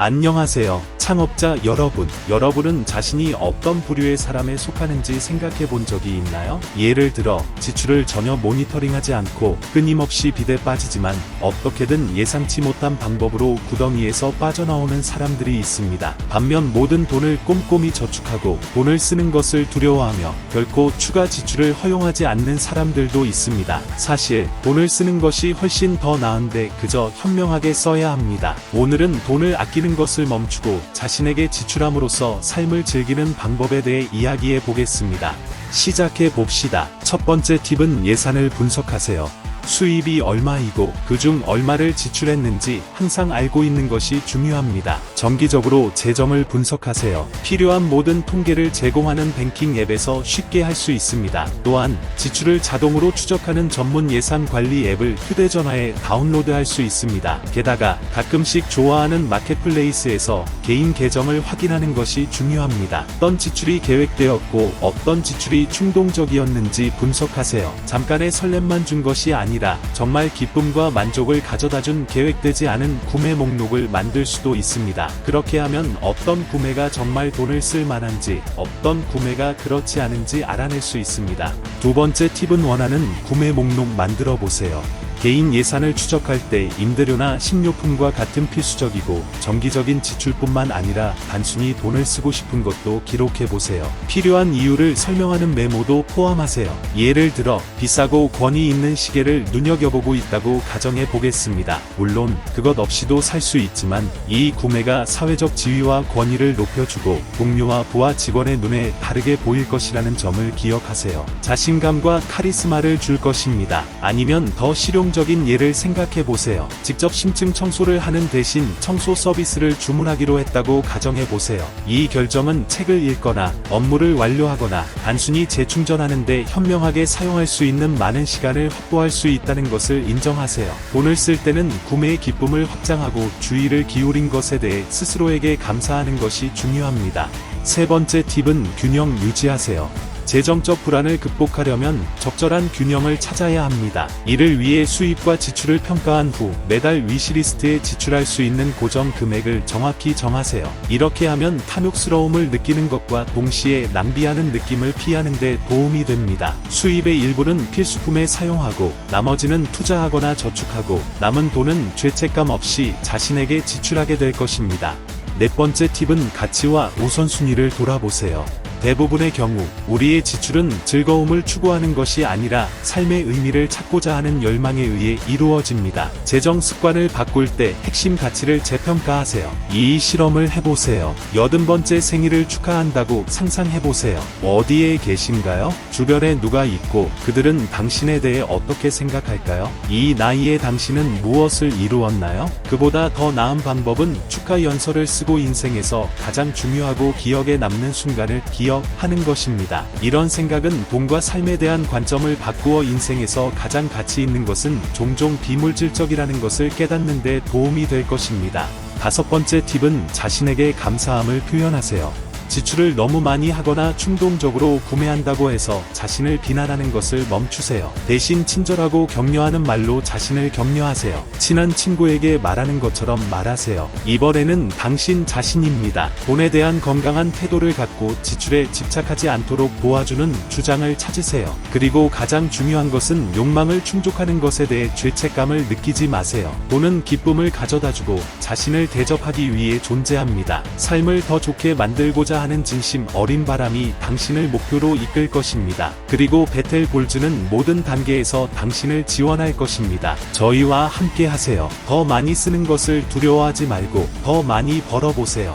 안녕하세요. 창업자 여러분. 여러분은 자신이 어떤 부류의 사람에 속하는지 생각해 본 적이 있나요? 예를 들어, 지출을 전혀 모니터링하지 않고 끊임없이 빚에 빠지지만 어떻게든 예상치 못한 방법으로 구덩이에서 빠져나오는 사람들이 있습니다. 반면 모든 돈을 꼼꼼히 저축하고 돈을 쓰는 것을 두려워하며 결코 추가 지출을 허용하지 않는 사람들도 있습니다. 사실, 돈을 쓰는 것이 훨씬 더 나은데 그저 현명하게 써야 합니다. 오늘은 돈을 아끼는 것을 멈추고 자신에게 지출함으로써 삶을 즐기는 방법에 대해 이야기해 보겠습니다. 시작해 봅시다. 첫 번째 팁은 예산을 분석하세요. 수입이 얼마이고 그중 얼마를 지출했는지 항상 알고 있는 것이 중요합니다. 정기적으로 재정을 분석하세요. 필요한 모든 통계를 제공하는 뱅킹 앱에서 쉽게 할 수 있습니다. 또한 지출을 자동으로 추적하는 전문 예산 관리 앱을 휴대전화에 다운로드할 수 있습니다. 게다가 가끔씩 좋아하는 마켓플레이스에서 개인 계정을 확인하는 것이 중요합니다. 어떤 지출이 계획되었고 어떤 지출이 충동적이었는지 분석하세요. 잠깐의 설렘만 준 것이 아니라 정말 기쁨과 만족을 가져다준 계획되지 않은 구매 목록을 만들 수도 있습니다. 그렇게 하면 어떤 구매가 정말 돈을 쓸 만한지 어떤 구매가 그렇지 않은지 알아낼 수 있습니다. 두 번째 팁은 원하는 구매 목록 만들어 보세요. 개인 예산을 추적할 때 임대료나 식료품과 같은 필수적이고 정기적인 지출뿐만 아니라 단순히 돈을 쓰고 싶은 것도 기록해 보세요. 필요한 이유를 설명하는 메모도 포함하세요. 예를 들어 비싸고 권위 있는 시계를 눈여겨보고 있다고 가정해 보겠습니다. 물론 그것 없이도 살 수 있지만 이 구매가 사회적 지위와 권위를 높여주고 동료와 부하 직원의 눈에 다르게 보일 것이라는 점을 기억하세요. 자신감과 카리스마를 줄 것입니다. 아니면 더 실용 적인 예를 생각해 보세요. 직접 심층 청소를 하는 대신 청소 서비스를 주문하기로 했다고 가정해 보세요. 이 결정은 책을 읽거나 업무를 완료하거나 단순히 재충전하는데 현명하게 사용할 수 있는 많은 시간을 확보할 수 있다는 것을 인정하세요. 돈을 쓸 때는 구매의 기쁨을 확장하고 주의를 기울인 것에 대해 스스로에게 감사하는 것이 중요합니다. 세 번째 팁은 균형 유지하세요. 재정적 불안을 극복하려면 적절한 균형을 찾아야 합니다. 이를 위해 수입과 지출을 평가한 후 매달 위시리스트에 지출할 수 있는 고정 금액을 정확히 정하세요. 이렇게 하면 탐욕스러움을 느끼는 것과 동시에 낭비하는 느낌을 피하는 데 도움이 됩니다. 수입의 일부는 필수품에 사용하고 나머지는 투자하거나 저축하고 남은 돈은 죄책감 없이 자신에게 지출하게 될 것입니다. 네 번째 팁은 가치와 우선순위를 돌아보세요. 대부분의 경우 우리의 지출은 즐거움을 추구하는 것이 아니라 삶의 의미를 찾고자 하는 열망에 의해 이루어집니다. 재정 습관을 바꿀 때 핵심 가치를 재평가하세요. 이 실험을 해보세요. 여든 번째 생일을 축하한다고 상상해보세요. 어디에 계신가요? 주변에 누가 있고 그들은 당신에 대해 어떻게 생각할까요? 이 나이에 당신은 무엇을 이루었나요? 그보다 더 나은 방법은 축하 연설을 쓰고 인생에서 가장 중요하고 기억에 남는 순간을 기억 하는 것입니다. 이런 생각은 돈과 삶에 대한 관점을 바꾸어 인생에서 가장 가치 있는 것은 종종 비물질적이라는 것을 깨닫는 데 도움이 될 것입니다. 다섯 번째 팁은 자신에게 감사함을 표현하세요. 지출을 너무 많이 하거나 충동적으로 구매한다고 해서 자신을 비난하는 것을 멈추세요. 대신 친절하고 격려하는 말로 자신을 격려하세요. 친한 친구에게 말하는 것처럼 말하세요. 이번에는 당신 자신입니다. 돈에 대한 건강한 태도를 갖고 지출에 집착하지 않도록 도와주는 주장을 찾으세요. 그리고 가장 중요한 것은 욕망을 충족하는 것에 대해 죄책감을 느끼지 마세요. 돈은 기쁨을 가져다주고 자신을 대접하기 위해 존재합니다. 삶을 더 좋게 만들고자 하는 진심 어린 바람이 당신을 목표로 이끌 것입니다. 그리고 베텔 볼즈는 모든 단계에서 당신을 지원할 것입니다. 저희와 함께 하세요. 더 많이 쓰는 것을 두려워하지 말고 더 많이 벌어보세요.